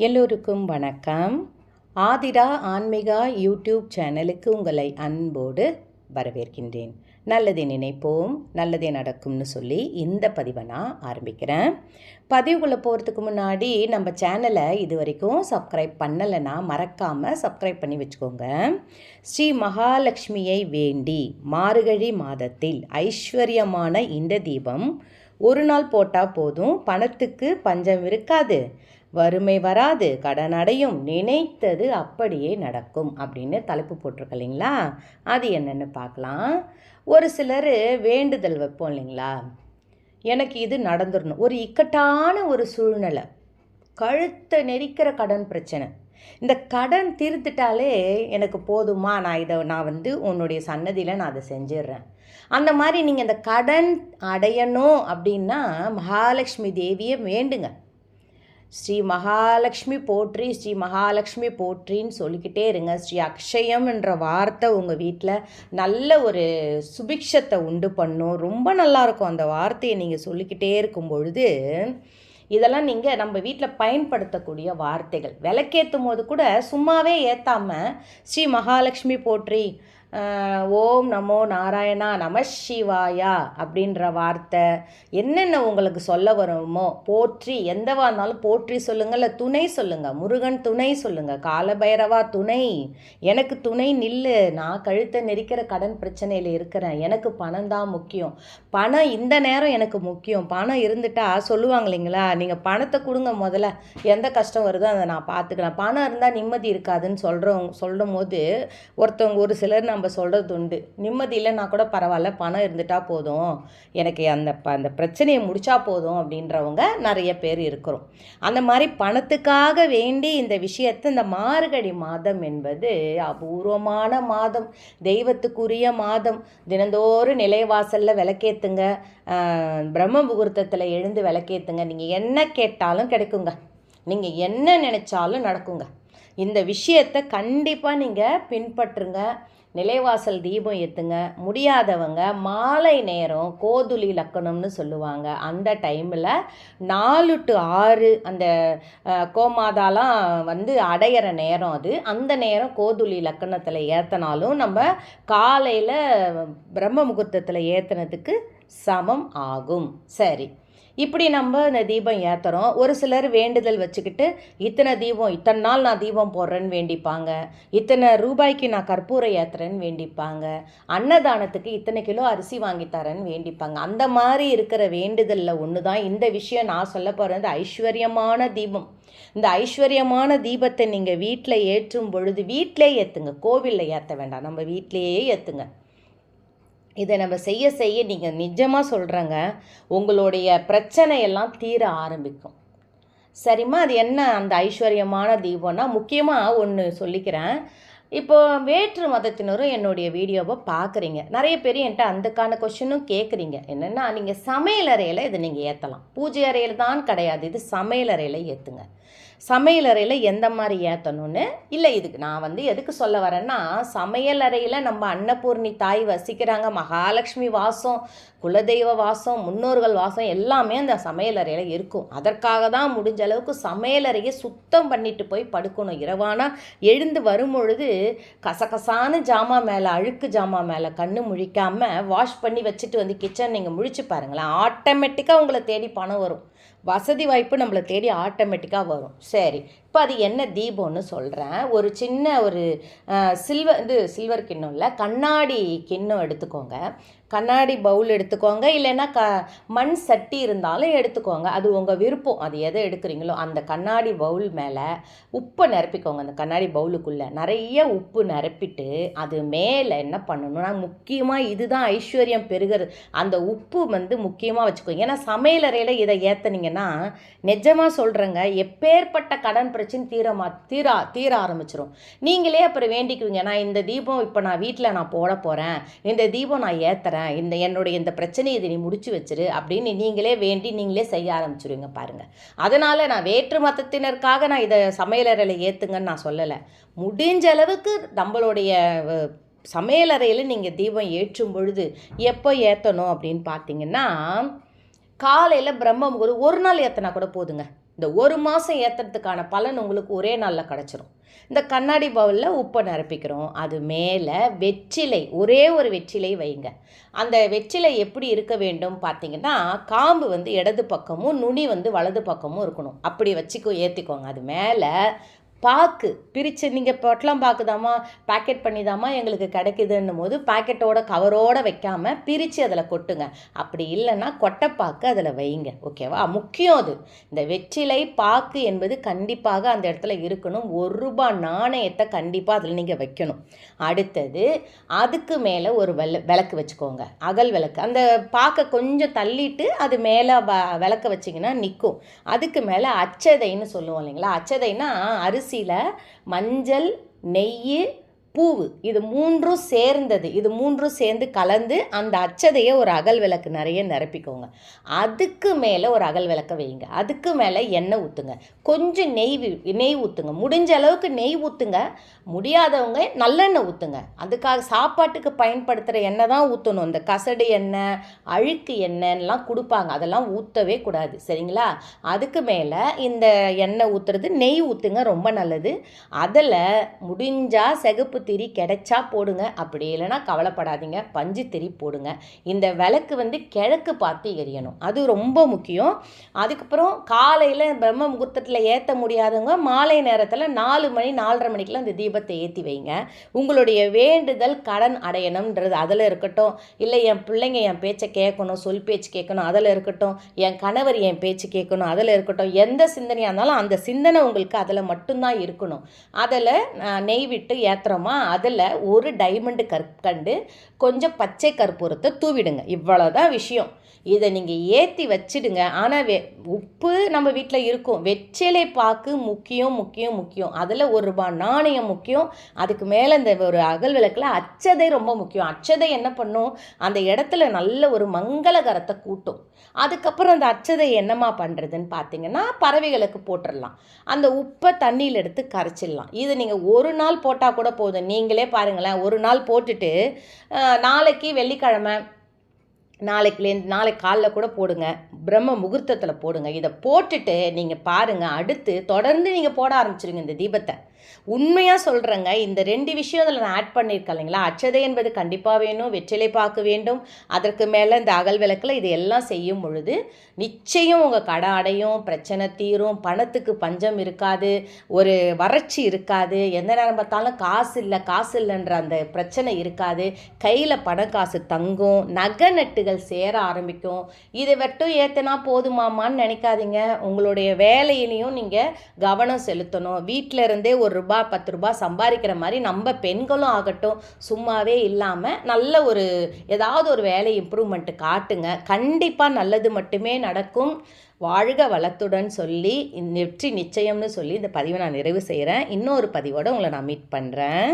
எல்லோருக்கும் வணக்கம். ஆதிரா ஆன்மீகா யூடியூப் சேனலுக்கு உங்களை அன்போடு வரவேற்கின்றேன். நல்லதை நினைப்போம் நல்லதே நடக்கும்னு சொல்லி இந்த பதிவை நான் ஆரம்பிக்கிறேன். பதிவுக்குள்ளே போகிறதுக்கு முன்னாடி நம்ம சேனலை இது வரைக்கும் சப்ஸ்கிரைப் பண்ணலைன்னா மறக்காமல் சப்ஸ்கிரைப் பண்ணி வச்சுக்கோங்க. ஸ்ரீ மகாலட்சுமியை வேண்டி மார்கழி மாதத்தில் ஐஸ்வர்யமான இந்த தீபம் ஒரு நாள் போட்டால் போதும் பணத்துக்கு பஞ்சம் இருக்காது. வறுமை வராது கடன் அடையும் நினைத்தது அப்படியே நடக்கும் அப்படின்னு தலைப்பு போட்டிருக்கு இல்லைங்களா? அது என்னென்னு பார்க்கலாம். ஒரு சிலர் வேண்டுதல் வைப்போம் இல்லைங்களா? எனக்கு இது நடந்துடணும் ஒரு இக்கட்டான ஒரு சூழ்நிலை. கழுத்தை நெரிக்கிற கடன் பிரச்சனை. இந்த கடன் தீர்த்துட்டாலே எனக்கு போதுமா? நான் இதை நான் வந்து உன்னுடைய சன்னதியில் நான் அதை செஞ்சிடுறேன் அந்த மாதிரி நீங்கள் இந்த கடன் அடையணும் அப்படின்னா மகாலட்சுமி தேவியை வேண்டுங்க. ஸ்ரீ மகாலட்சுமி போற்றி ஸ்ரீ மகாலட்சுமி போற்றின்னு சொல்லிக்கிட்டே இருங்க. ஸ்ரீ அக்ஷயம் என்ற வார்த்தை உங்கள் வீட்டில் நல்ல ஒரு சுபிக்ஷத்தை உண்டு பண்ணும். ரொம்ப நல்லாயிருக்கும் அந்த வார்த்தையை நீங்கள் சொல்லிக்கிட்டே இருக்கும் பொழுது இதெல்லாம் நீங்கள் நம்ம வீட்டில் பயன்படுத்தக்கூடிய வார்த்தைகள். விளக்கேற்றும் போது கூட சும்மாவே ஏற்றாமல் ஸ்ரீ மகாலட்சுமி போற்றி ஓம் நமோ நாராயணா நம சிவாயா அப்படின்ற வார்த்தை என்னென்ன உங்களுக்கு சொல்ல வருமோ போற்றி எந்தவா இருந்தாலும் போற்றி சொல்லுங்கள் இல்லை துணை சொல்லுங்கள் முருகன் துணை சொல்லுங்கள் காலபைரவா துணை. எனக்கு துணை நில்லு. நான் கழுத்தை நெரிக்கிற கடன் பிரச்சனையில் இருக்கிறேன். எனக்கு பணம் தான் முக்கியம். பணம் இந்த நேரம் எனக்கு முக்கியம். பணம் இருந்துட்டா சொல்லுவாங்க இல்லைங்களா? நீங்கள் பணத்தை கொடுங்க முதல்ல. எந்த கஷ்டம் வருதோ அதை நான் பார்த்துக்கலாம் பணம் இருந்தால் நிம்மதி இருக்காதுன்னு சொல்கிறவங்க சொல்லும் போது ஒருத்தவங்க ஒரு சிலர் நம்ம நம்ம சொல்கிறது உண்டு. நிம்மதி இல்லைன்னா கூட பரவாயில்ல பணம் இருந்துட்டால் போதும். எனக்கு அந்த ப அந்த பிரச்சனையை முடிச்சா போதும் அப்படின்றவங்க நிறைய பேர் இருக்கிறோம். அந்த மாதிரி பணத்துக்காக வேண்டி இந்த விஷயத்தை இந்த மார்கழி மாதம் என்பது அபூர்வமான மாதம். தெய்வத்துக்குரிய மாதம். தினந்தோறும் நிலைவாசலில் விளக்கேற்றுங்க பிரம்ம முகூர்த்தத்தில் எழுந்து விளக்கேற்றுங்க நீங்கள் என்ன கேட்டாலும் கிடைக்குங்க. நீங்கள் என்ன நினச்சாலும் நடக்குங்க. இந்த விஷயத்தை கண்டிப்பாக நீங்கள் பின்பற்றுங்க. நிலைவாசல் தீபம் ஏற்றுங்க முடியாதவங்க மாலை நேரம் கோதுளி லக்கணம்னு சொல்லுவாங்க. அந்த டைமில் நாலு டு ஆறு அந்த கோமாதாலாம் வந்து அடையிற நேரம் அது. அந்த நேரம் கோதுளி லக்கணத்தில் ஏற்றினாலும் நம்ம காலையில் பிரம்ம முகூர்த்தத்தில் ஏற்றினதுக்கு சமம் ஆகும். சரி. இப்படி நம்ம இந்த தீபம் ஏற்றுறோம் ஒரு சிலர் வேண்டுதல் வச்சுக்கிட்டு இத்தனை தீபம் இத்தனை நாள் நான் தீபம் போடுறேன்னு வேண்டிப்பாங்க. இத்தனை ரூபாய்க்கு நான் கற்பூரம் ஏற்றுறேன்னு வேண்டிப்பாங்க. அன்னதானத்துக்கு இத்தனை கிலோ அரிசி வாங்கி தரேன்னு வேண்டிப்பாங்க. அந்த மாதிரி இருக்கிற வேண்டுதலில் ஒன்று தான் இந்த விஷயம் நான் சொல்ல போகிறது ஐஸ்வர்யமான தீபம். இந்த ஐஸ்வர்யமான தீபத்தை நீங்கள் வீட்டில் ஏற்றும் பொழுது வீட்டிலே ஏற்றுங்க கோவிலில் ஏற்ற வேண்டாம். நம்ம வீட்டிலையே ஏற்றுங்க இதை நம்ம செய்ய செய்ய நீங்கள் நிஜமாக சொல்கிறேங்க உங்களுடைய பிரச்சனையெல்லாம் தீர ஆரம்பிக்கும். சரிம்மா அது என்ன அந்த ஐஸ்வர்யமான தீபம்னா முக்கியமாக ஒன்று சொல்லிக்கிறேன். இப்போ வேற்று மதத்தினரும் என்னுடைய வீடியோவை பார்க்குறீங்க நிறைய பேர் என்கிட்ட அந்தக்கான கொஷினும் கேட்குறீங்க என்னென்னா நீங்கள் சமையல் அறையில் இதை நீங்கள் ஏற்றலாம் பூஜை அறையில் தான் கிடையாது. இது சமையல் அறையில் ஏற்றுங்க சமையலறையில் எந்த மாதிரி ஏற்றணும்னு இல்லை இதுக்கு நான் வந்து எதுக்கு சொல்ல வரேன்னா சமையலறையில் நம்ம அன்னபூர்ணி தாய் வசிக்கிறாங்க மகாலட்சுமி வாசம் குலதெய்வ வாசம் முன்னோர்கள் வாசம் எல்லாமே அந்த சமையலறையில் இருக்கும். அதற்காக தான் முடிஞ்ச அளவுக்கு சமையலறையை சுத்தம் பண்ணிட்டு போய் படுக்கணும். இரவானா எழுந்து வரும் பொழுது கசகசான ஜாமா மேலே அழுக்கு ஜாமா மேலே கண்ணு முழிக்காமல் வாஷ் பண்ணி வச்சுட்டு வந்து கிச்சன் நீங்கள் முழிச்சு பாருங்களேன். ஆட்டோமேட்டிக்காக உங்களை தேடி பணம் வரும். வசதி வாய்ப்பு நம்மளை தேடி ஆட்டோமேட்டிக்காக வரும். சரி இப்போ அது என்ன தீபம்னு சொல்கிறேன் ஒரு சின்ன ஒரு சில்வர் இது சில்வர் கிண்ணம் இல்லை கண்ணாடி கிண்ணம் எடுத்துக்கோங்க. கண்ணாடி பவுல் எடுத்துக்கோங்க. இல்லைன்னா க மண் சட்டி இருந்தாலும் எடுத்துக்கோங்க. அது உங்கள் விருப்பம். அது எதை எடுக்கிறீங்களோ அந்த கண்ணாடி பவுல் மேலே உப்பை நிரப்பிக்கோங்க. அந்த கண்ணாடி பவுலுக்குள்ளே நிறைய உப்பு நிரப்பிட்டு அது மேலே என்ன பண்ணணும்னா முக்கியமாக இதுதான் ஐஸ்வர்யம் பெருகிறது அந்த உப்பு வந்து முக்கியமாக வச்சுக்கோங்க. ஏன்னா சமையலறையில் இதை ஏற்றுனீங்கன்னா நிஜமாக சொல்கிறேங்க எப்பேற்பட்ட கடன் பிரச்சனை தீரமா தீரா தீர ஆரம்பிச்சிடும் நீங்களே அப்புறம் வேண்டிக்குவீங்க. நான் இந்த தீபம் இப்போ நான் வீட்டில் நான் போட போகிறேன் இந்த தீபம் நான் ஏற்றுறேன் இந்த என்னுடைய இந்த பிரச்சனையை இதை நீ முடிச்சு வச்சிரு அப்படின்னு நீங்களே வேண்டி நீங்களே செய்ய ஆரம்பிச்சிருவீங்க பாருங்கள் அதனால் நான் வேற்று மதத்தினருக்காக நான் இதை சமையலறையில் ஏற்றுங்கன்னு நான் சொல்லலை. முடிஞ்ச அளவுக்கு நம்மளுடைய சமையலறையில் நீங்கள் தீபம் ஏற்றும் பொழுது எப்போ ஏற்றணும் அப்படின்னு பார்த்தீங்கன்னா காலையில் பிரம்ம முகூர்த்தம் ஒரு நாள் ஏற்றினா கூட போதுங்க. இந்த ஒரு மாதம் ஏற்றுறதுக்கான பலன் உங்களுக்கு ஒரே நாளில் கிடச்சிரும். இந்த கண்ணாடி பவுலில் உப்பை நிரப்பிக்கிறோம். அது மேலே வெற்றிலை ஒரே ஒரு வெற்றிலை வைங்க. அந்த வெற்றிலை எப்படி இருக்க வேண்டும் பார்த்தீங்கன்னா காம்பு வந்து இடது பக்கமும் நுனி வந்து வலது பக்கமும் இருக்கணும். அப்படி வச்சுக்கோ ஏற்றிக்கோங்க அது மேலே பாக்கு பிரித்து நீங்கள் பொட்டலம் பாக்குதாம்மா பேக்கெட் பண்ணிதாம்மா எங்களுக்கு கிடைக்குதுன்னும் போது பேக்கெட்டோட கவரோடு வைக்காமல் பிரித்து அதில் கொட்டுங்க. அப்படி இல்லைன்னா கொட்டைப்பாக்கு அதில் வைங்க ஓகேவா முக்கியம் அது. இந்த வெற்றிலை பாக்கு என்பது கண்டிப்பாக அந்த இடத்துல இருக்கணும். ஒரு ரூபா நாணயத்தை கண்டிப்பாக அதில் நீங்கள் வைக்கணும். அடுத்தது அதுக்கு மேலே ஒரு வெள்ள விளக்கு வச்சுக்கோங்க. அகல் விளக்கு. அந்த பாக்கை கொஞ்சம் தள்ளிட்டு அது மேலே வ விளக்க வச்சிங்கன்னா நிற்கும் அதுக்கு மேலே அச்சதைன்னு சொல்லுவோம் இல்லைங்களா? அச்சதைன்னா அரிசி அரிசியில் மஞ்சள் நெய் பூவு. இது மூன்றும் சேர்ந்தது. இது மூன்றும் சேர்ந்து கலந்து அந்த அச்சதையை ஒரு அகல் விளக்கு நிறைய நிரப்பிக்கோங்க. அதுக்கு மேலே ஒரு அகல் விளக்க வைங்க அதுக்கு மேலே எண்ணெய் ஊற்றுங்க கொஞ்சம் நெய் நெய் ஊற்றுங்க முடிஞ்ச அளவுக்கு நெய் ஊற்றுங்க முடியாதவங்க நல்லெண்ணெய் ஊற்றுங்க அதுக்காக சாப்பாட்டுக்கு பயன்படுத்துகிற எண்ணெய் தான் ஊற்றணும் இந்த கசடு எண்ணெய் அழுக்கு எண்ணெய்லாம் கொடுப்பாங்க. அதெல்லாம் ஊற்றவே கூடாது. சரிங்களா? அதுக்கு மேலே இந்த எண்ணெய் ஊற்றுறது நெய் ஊற்றுங்க ரொம்ப நல்லது. அதில் முடிஞ்சால் சிகப்பு திரி கிடைச்சா போடுங்க. அப்படி இல்லைன்னா கவலைப்படாதீங்க. பஞ்சு திரி போடுங்க. இந்த விளக்கு வந்து கிழக்கு பார்த்து எரியணும். அது ரொம்ப முக்கியம். அதுக்கப்புறம் காலையில் பிரம்ம முகூர்த்தத்தில் ஏற்ற முடியாதவங்க மாலை நேரத்தில் நாலு மணி நாலரை மணிக்கெலாம் இந்த தீபத்தை ஏற்றி வைங்க. உங்களுடைய வேண்டுதல் கடன் அடையணுன்றது அதில் இருக்கட்டும். இல்லை என் பிள்ளைங்க என் பேச்சை கேட்கணும் சொல் பேச்சு கேட்கணும் அதில் இருக்கட்டும். என் கணவர் என் பேச்சு கேட்கணும் அதில் இருக்கட்டும். எந்த சிந்தனையாக இருந்தாலும் அந்த சிந்தனை உங்களுக்கு அதில் மட்டும்தான் இருக்கணும். அதில் நெய் விட்டு ஏற்றுறோமா அதில் ஒரு டைமண்டு கற்கண்டு கொஞ்சம் பச்சை கற்பூரத்தை தூவிடுங்க. இவ்வளோதான் விஷயம். இதை நீங்கள் ஏற்றி வச்சிடுங்க. ஆனால் வெ உப்பு நம்ம வீட்டில் இருக்கும். வெற்றிலை பாக்கு முக்கியம் முக்கியம் முக்கியம். அதில் ஒரு ரூபா நாணயம் முக்கியம். அதுக்கு மேலே இந்த ஒரு அகல் விளக்கில் அச்சதை ரொம்ப முக்கியம். அச்சதை என்ன பண்ணும்? அந்த இடத்துல நல்ல ஒரு மங்களகரத்தை கூட்டும். அதுக்கப்புறம் அந்த அச்சதை என்னம்மா பண்ணுறதுன்னு பார்த்தீங்கன்னா பறவைகளுக்கு போட்டுடலாம் அந்த உப்பை தண்ணியில் எடுத்து கரைச்சிடலாம். இது நீங்கள் ஒரு நாள் போட்டால் கூட போதும் நீங்களே பாருங்களேன். ஒரு நாள் போட்டுட்டு நாளைக்கு வெள்ளிக்கிழமை நாளைக்குலேருந்து நாளைக்கு காலைல கூட போடுங்க. பிரம்ம முகூர்த்தத்தில் போடுங்க. இதை போட்டுட்டு நீங்கள் பாருங்கள் அடுத்து தொடர்ந்து நீங்கள் போட ஆரம்பிச்சிருங்க இந்த தீபத்தை. உண்மையாக சொல்கிறேங்க இந்த ரெண்டு விஷயம் அதில் நான் ஆட் பண்ணியிருக்கேன் இல்லைங்களா? அச்சதை என்பது கண்டிப்பாக வேணும் வெற்றிலை பார்க்க வேண்டும் அதற்கு மேலே இந்த அகல் விளக்கில் இது எல்லாம் செய்யும் பொழுது நிச்சயம் உங்கள் கடை அடையும் பிரச்சனை தீரும் பணத்துக்கு பஞ்சம் இருக்காது ஒரு வறட்சி இருக்காது எந்த நேரம் பார்த்தாலும் காசு இல்லை காசு இல்லைன்ற அந்த பிரச்சனை இருக்காது கையில் பணம் காசு தங்கும் நகை நட்டுகள் சேர ஆரம்பிக்கும். இதை மட்டும் ஏற்றினா போதுமாமான்னு நினைக்காதீங்க உங்களுடைய வேலையிலையும் நீங்கள் கவனம் செலுத்தணும். வீட்டில் இருந்தே ஒரு ரூபா பத்து ரூபா சம்பாதிக்கிற மாதிரி நம்ம பெண்களும் ஆகட்டும் சும்மாவே இல்லாமல் நல்ல ஒரு ஏதாவது ஒரு வேலை இம்ப்ரூவ்மெண்ட்டு காட்டுங்க. கண்டிப்பாக நல்லது மட்டுமே நடக்கும். வாழ்க வளத்துடன் சொல்லி வெற்றி நிச்சயம்னு சொல்லி இந்த பதிவை நான் நிறைவு செய்கிறேன் இன்னொரு பதிவோடு உங்களை நான் மீட் பண்ணுறேன்